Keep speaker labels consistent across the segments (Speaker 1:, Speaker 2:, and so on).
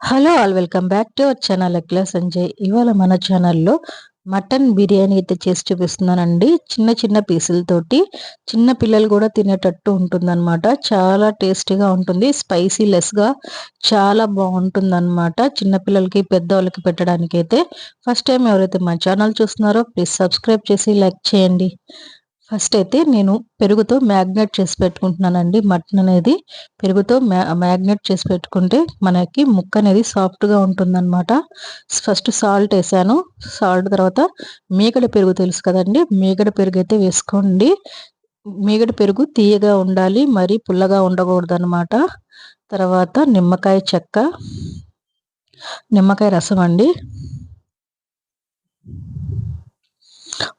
Speaker 1: Hello all welcome back to our channel అక్లా Sanjay. ఇవాళ మన ఛానల్లో మటన్ బిర్యానీ అయితే చేసి చూపిస్తున్నానండి. చిన్న చిన్న పీసులతోటి చిన్న పిల్లలు కూడా తినేటట్టు ఉంటుందన్నమాట. చాలా టేస్టీగా ఉంటుంది స్పైసీ లెస్గా చాలా బాగుంటుందన్నమాట. చిన్నపిల్లలకి పెద్దవాళ్ళకి పెట్టడానికి అయితే ఫస్ట్ టైం ఎవరైతే మా ఛానల్ చూస్తున్నారో ప్లీజ్ సబ్స్క్రైబ్ చేసి లైక్ చేయండి. ఫస్ట్ అయితే నేను పెరుగుతో మ్యాగ్నెట్ చేసి పెట్టుకుంటున్నానండి. మటన్ అనేది పెరుగుతో మ్యాగ్నెట్ చేసి పెట్టుకుంటే మనకి ముక్క అనేది సాఫ్ట్గా ఉంటుందన్నమాట. ఫస్ట్ సాల్ట్ వేసాను. సాల్ట్ తర్వాత మీగడ పెరుగు తెలుసు కదండి. మీగడ పెరుగు అయితే వేసుకోండి. మీగడ పెరుగు తీయగా ఉండాలి మరి పుల్లగా ఉండకూడదు అనమాట తర్వాత నిమ్మకాయ చెక్క నిమ్మకాయ రసం అండి.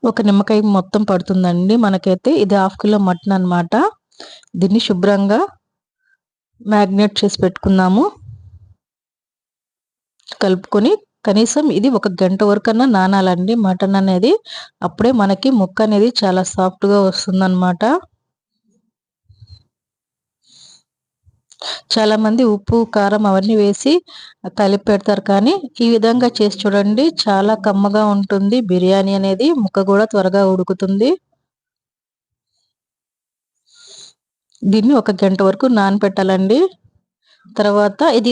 Speaker 1: ఒక నిమ్మకాయ మొత్తం పడుతుందండి. మనకైతే ఇది హాఫ్ కిలో మటన్ అనమాట దీన్ని శుభ్రంగా మ్యాగ్నేట్ చేసి పెట్టుకుందాము కలుపుకొని కనీసం ఇది ఒక గంట వరకన్నా నానాలండి. మటన్ అనేది అప్పుడే మనకి ముక్క అనేది చాలా సాఫ్ట్గా వస్తుందన్నమాట. చాలామంది ఉప్పు కారం అవన్నీ వేసి కలిపి పెడతారు కానీ ఈ విధంగా చేసి చూడండి చాలా కమ్మగా ఉంటుంది. బిర్యానీ అనేది ముక్క కూడా త్వరగా ఉడుకుతుంది. దీన్ని ఒక గంట వరకు నానపెట్టాలండి. తర్వాత ఇది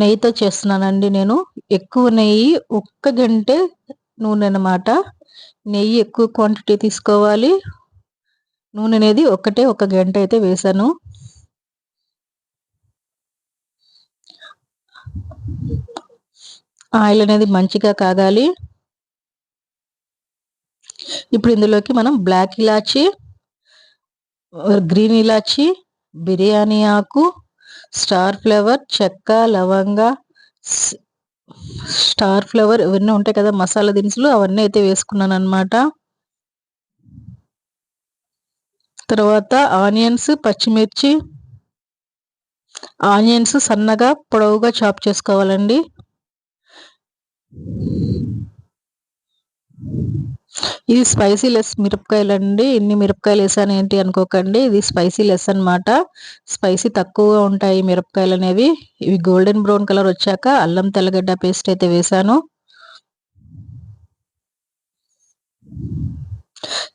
Speaker 1: నెయ్యితో చేస్తున్నానండి నేను. ఎక్కువ నెయ్యి ఒక్క గంటే నూనె అనమాట నెయ్యి ఎక్కువ క్వాంటిటీ తీసుకోవాలి. నూనె అనేది ఒకటే ఒక గంట అయితే వేసాను. ఆయిల్ అనేది మంచిగా కాగాలి. ఇప్పుడు ఇందులోకి మనం బ్లాక్ ఇలాచి గ్రీన్ ఇలాచి బిర్యానీ ఆకు స్టార్ ఫ్లేవర్ చెక్క లవంగ స్టార్ ఫ్లేవర్ ఇవన్నీ ఉంటాయి కదా మసాలా దినుసులు అవన్నీ అయితే వేసుకున్నాను అనమాట తర్వాత ఆనియన్స్ పచ్చిమిర్చి ఆనియన్స్ సన్నగా పొడవుగా చాప్ చేసుకోవాలండి. ఇది స్పైసీ లెస్ మిరపకాయలు అండి ఇన్ని మిరపకాయలు వేసాను ఏంటి అనుకోకండి. ఇది స్పైసీ లెస్ అనమాట స్పైసీ తక్కువగా ఉంటాయి మిరపకాయలు అనేవి ఇవి గోల్డెన్ బ్రౌన్ కలర్ వచ్చాక అల్లం తెల్లగడ్డ పేస్ట్ అయితే వేసాను.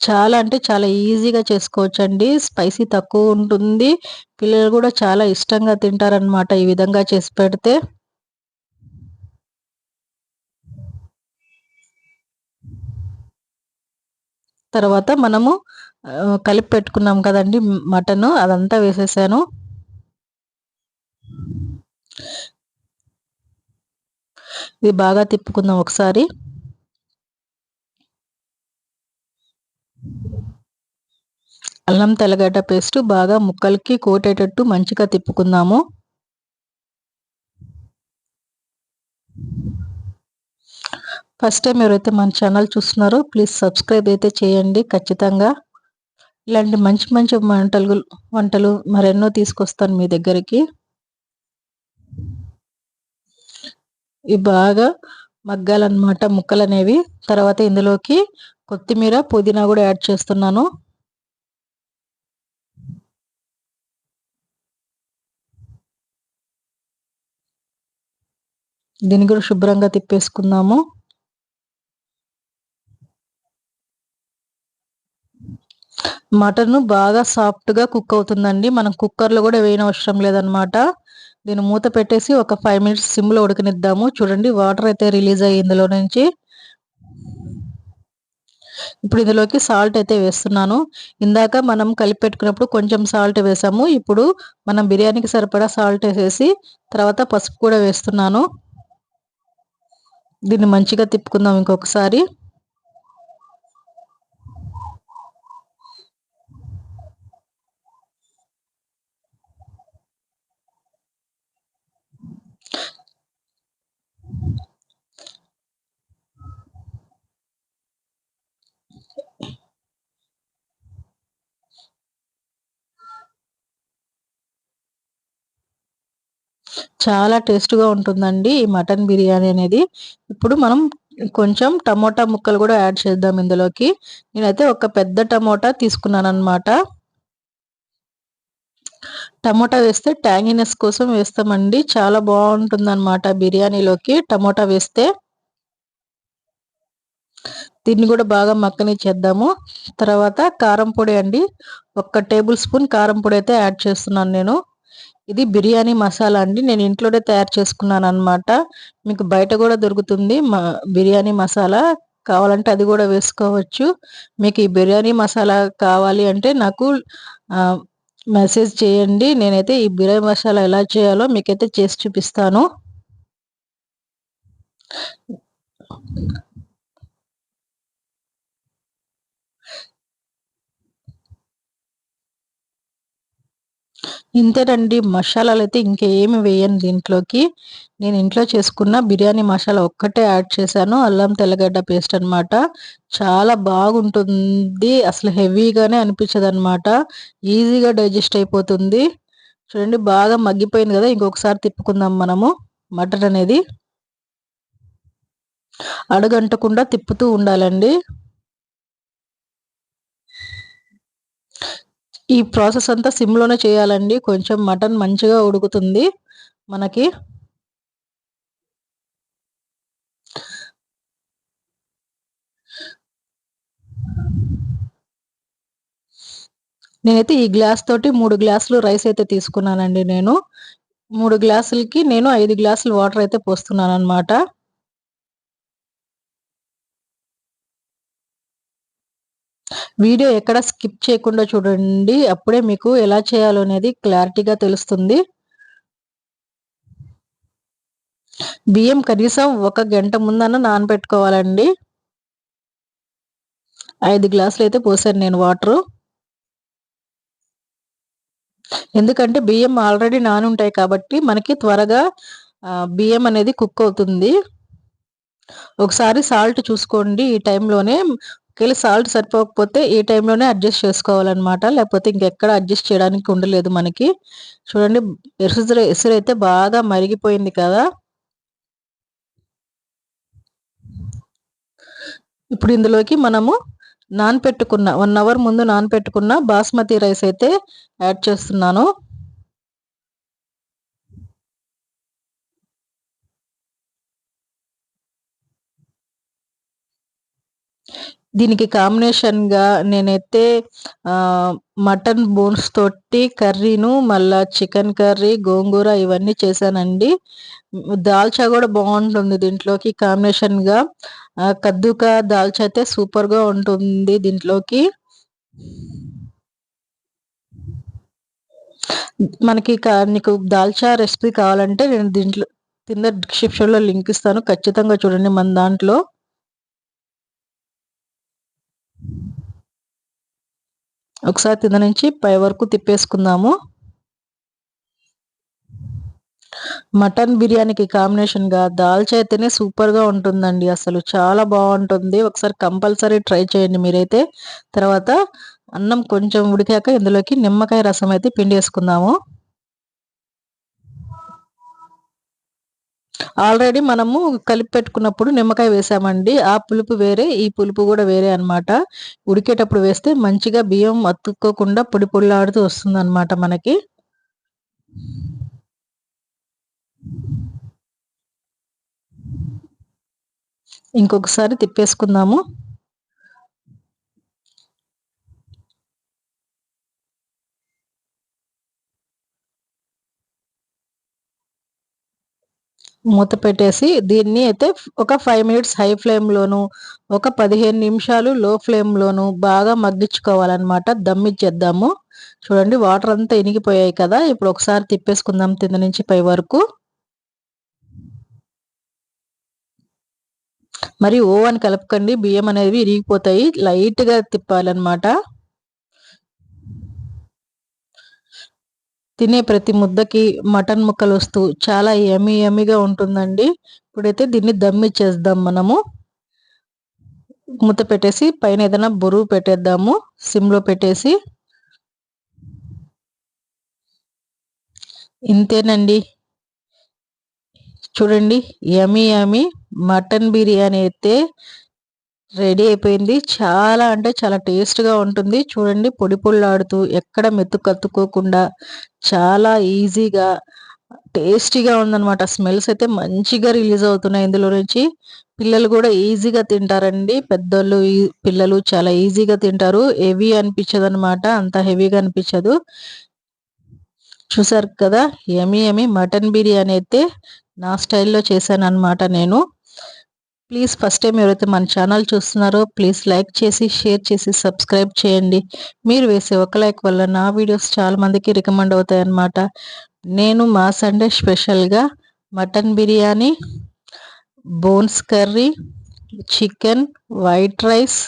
Speaker 1: చాలా అంటే చాలా ఈజీగా చేసుకోవచ్చు అండి స్పైసీ తక్కువ ఉంటుంది. పిల్లలు కూడా చాలా ఇష్టంగా తింటారనమాట ఈ విధంగా చేసి పెడితే. తర్వాత మనము కలిపి పెట్టుకున్నాం కదండి మటన్. అదంతా వేసేసాను. ఇది బాగా తిప్పుకుందాం ఒకసారి. అల్లం తెల్లగడ్డ పేస్ట్ బాగా ముక్కలకి కోటేటట్టు మంచిగా తిప్పుకుందాము. ఫస్ట్ టైం ఎవరైతే మన ఛానల్ చూస్తున్నారో ప్లీజ్ సబ్స్క్రైబ్ అయితే చేయండి ఖచ్చితంగా. ఇలాంటి మంచి మంచి వంటలు వంటలు మరెన్నో తీసుకొస్తాను మీ దగ్గరికి. ఇవి బాగా మగ్గాలన్నమాట ముక్కలు అనేవి తర్వాత ఇందులోకి కొత్తిమీర పుదీనా కూడా యాడ్ చేస్తున్నాను. దీన్ని కూడా శుభ్రంగా తిప్పేసుకుందాము. మటన్ బాగా సాఫ్ట్గా కుక్ అవుతుందండి. మనం కుక్కర్లో కూడా వేయని అవసరం లేదనమాట. దీన్ని మూత పెట్టేసి ఒక ఫైవ్ మినిట్స్ సిమ్లో ఉడకనిద్దాము. చూడండి వాటర్ అయితే రిలీజ్ అయ్యి ఇందులో నుంచి. ఇప్పుడు ఇందులోకి సాల్ట్ అయితే వేస్తున్నాను. ఇందాక మనం కలిపి పెట్టుకున్నప్పుడు కొంచెం సాల్ట్ వేసాము. ఇప్పుడు మనం బిర్యానీకి సరిపడా సాల్ట్ వేసేసి తర్వాత పసుపు కూడా వేస్తున్నాను. దీన్ని మంచిగా తిప్పుకుందాం ఇంకొకసారి. చాలా టేస్ట్గా ఉంటుందండి ఈ మటన్ బిర్యానీ అనేది. ఇప్పుడు మనం కొంచెం టమోటా ముక్కలు కూడా యాడ్ చేద్దాం ఇందులోకి. నేనైతే ఒక పెద్ద టమోటా తీసుకున్నాను అనమాట టమోటా వేస్తే ట్యాంగినెస్ కోసం వేస్తామండి. చాలా బాగుంటుంది అనమాట బిర్యానీలోకి టమోటా వేస్తే. దీన్ని కూడా బాగా మక్కని చేద్దాము. తర్వాత కారం పొడి అండి. ఒక టేబుల్ స్పూన్ కారం పొడి అయితే యాడ్ చేస్తున్నాను నేను. ఇది బిర్యానీ మసాలా అండి. నేను ఇంట్లోనే తయారు చేసుకున్నాను అనమాట మీకు బయట కూడా దొరుకుతుంది బిర్యానీ మసాలా. కావాలంటే అది కూడా వేసుకోవచ్చు. మీకు ఈ బిర్యానీ మసాలా కావాలి అంటే నాకు మెసేజ్ చేయండి. నేనైతే ఈ బిర్యానీ మసాలా ఎలా చేయాలో మీకైతే చేసి చూపిస్తాను. ఇంతేనండి. మసాలాలు అయితే ఇంకేమి వేయను దీంట్లోకి. నేను ఇంట్లో చేసుకున్న బిర్యానీ మసాలా ఒక్కటే యాడ్ చేశాను. అల్లం తెల్లగడ్డ పేస్ట్ అనమాట చాలా బాగుంటుంది. అసలు హెవీగానే అనిపించదు అనమాట ఈజీగా డైజెస్ట్ అయిపోతుంది. చూడండి బాగా మగ్గిపోయింది కదా. ఇంకొకసారి తిప్పుకుందాం మనము మటన్ అనేది. అడుగంటకుండా తిప్పుతూ ఉండాలండి. ఈ ప్రాసెస్ అంతా సిమ్లోనే చేయాలండి. కొంచెం మటన్ మంచిగా ఉడుకుతుంది మనకి. నేనైతే ఈ గ్లాస్ తోటి మూడు గ్లాసులు రైస్ అయితే తీసుకున్నానండి నేను. మూడు గ్లాసులకి నేను ఐదు గ్లాసులు వాటర్ అయితే పోస్తున్నాను అనమాట వీడియో ఎక్కడ స్కిప్ చేయకుండా చూడండి. అప్పుడే మీకు ఎలా చేయాలో అనేది క్లారిటీగా తెలుస్తుంది. బియ్యం కనీసం ఒక గంట ముందన్న నానబెట్టుకోవాలండి. ఐదు గ్లాసులు అయితే పోసాను నేను వాటరు. ఎందుకంటే బియ్యం ఆల్రెడీ నానుంటాయి కాబట్టి మనకి త్వరగా బియ్యం అనేది కుక్ అవుతుంది. ఒకసారి సాల్ట్ చూసుకోండి ఈ టైంలోనే. ఒకవేళ సాల్ట్ సరిపోకపోతే ఈ టైంలోనే అడ్జస్ట్ చేసుకోవాలన్నమాట. లేకపోతే ఇంకెక్కడ అడ్జస్ట్ చేయడానికి ఉండలేదు మనకి. చూడండి ఎసురు ఎసురు అయితే బాగా మరిగిపోయింది కదా. ఇప్పుడు ఇందులోకి మనము నానపెట్టుకున్న వన్ అవర్ ముందు నానపెట్టుకున్న బాస్మతి రైస్ అయితే యాడ్ చేస్తున్నాను. దీనికి కాంబినేషన్గా నేనైతే మటన్ బోన్స్ తోటి కర్రీను మళ్ళా చికెన్ కర్రీ గోంగూర ఇవన్నీ చేశానండి. దాల్చా కూడా బాగుంటుంది దీంట్లోకి కాంబినేషన్గా కద్దుకా దాల్చా అయితే సూపర్గా ఉంటుంది దీంట్లోకి. మనకి నీకు దాల్చా రెసిపీ కావాలంటే నేను దీంట్లో కింద డిస్క్రిప్షన్లో లింక్ ఇస్తాను. ఖచ్చితంగా చూడండి మన దాంట్లో. ఒకసారి కింద నుంచి పై వరకు తిప్పేసుకుందాము. మటన్ బిర్యానీకి కాంబినేషన్గా దాల్చా అయితేనే సూపర్గా ఉంటుందండి. అసలు చాలా బాగుంటుంది. ఒకసారి కంపల్సరీ ట్రై చేయండి మీరైతే. తర్వాత అన్నం కొంచెం ఉడికాక ఇందులోకి నిమ్మకాయ రసం అయితే పిండి వేసుకుందాము ఆల్రెడీ మనము కలిపి పెట్టుకున్నప్పుడు నిమ్మకాయ వేసామండి. ఆ పులుపు వేరే ఈ పులుపు కూడా వేరే అనమాట ఉడికేటప్పుడు వేస్తే మంచిగా బియ్యం అతుక్కోకుండా పొడి పొడిలాడుతూ వస్తుంది అనమాట మనకి. ఇంకొకసారి తిప్పేసుకుందాము. మూత పెట్టేసి దీన్ని అయితే ఒక ఫైవ్ మినిట్స్ హై ఫ్లేమ్లోను ఒక పదిహేను నిమిషాలు లో ఫ్లేమ్లోను బాగా మగ్గించుకోవాలన్నమాట. దమ్మిచ్చేద్దాము చూడండి వాటర్ అంతా ఇనిగిపోయాయి కదా. ఇప్పుడు ఒకసారి తిప్పేసుకుందాం కింద నుంచి పై వరకు. మరి ఓవన్ కలపకండి. బియ్యం అనేవి ఇరిగిపోతాయి లైట్గా తిప్పాలన్నమాట. తినే ప్రతి ముద్దకి మటన్ ముక్కలు వస్తూ చాలా ఎమి ఎమిగా ఉంటుందండి. ఇప్పుడైతే దీన్ని దమ్మి చేద్దాం మనము. మూత పెట్టేసి పైన ఏదైనా బరువు పెట్టేద్దాము. సిమ్లో పెట్టేసి. ఇంతేనండి. చూడండి యమీ యమీ మటన్ బిర్యానీ అయితే రెడీ అయిపోయింది. చాలా అంటే చాలా టేస్ట్గా ఉంటుంది. చూడండి పొడి పొళ్ళాడుతూ ఎక్కడ మెత్తు కత్తుకోకుండా చాలా ఈజీగా టేస్టీగా ఉందన్నమాట. స్మెల్స్ అయితే మంచిగా రిలీజ్ అవుతున్నాయి ఇందులో నుంచి. పిల్లలు కూడా ఈజీగా తింటారండి. పెద్దోళ్ళు పిల్లలు చాలా ఈజీగా తింటారు. హెవీ అనిపించదు అనమాట అంత హెవీగా అనిపించదు. చూసారు కదా? ఎమి ఎమి మటన్ బిర్యానీ అయితే నా స్టైల్లో చేశాను అనమాట నేను. ప్లీజ్ ఫస్ట్ టైం ఎవరైతే మన ఛానల్ చూస్తున్నారో ప్లీజ్ లైక్ చేసి షేర్ చేసి సబ్స్క్రైబ్ చేయండి. మీరు వేసే ఒక లైక్ వల్ల నా వీడియోస్ చాలా మందికి రికమెండ్ అవుతాయి అన్నమాట నేను మా సండే స్పెషల్గా mutton biryani bones curry chicken white rice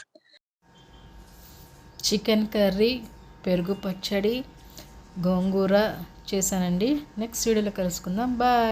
Speaker 1: chicken curry పెరుగు పచ్చడి గోంగూర చేశానండి. నెక్స్ట్ వీడియోలో కలుసుకుందాం. బాయ్.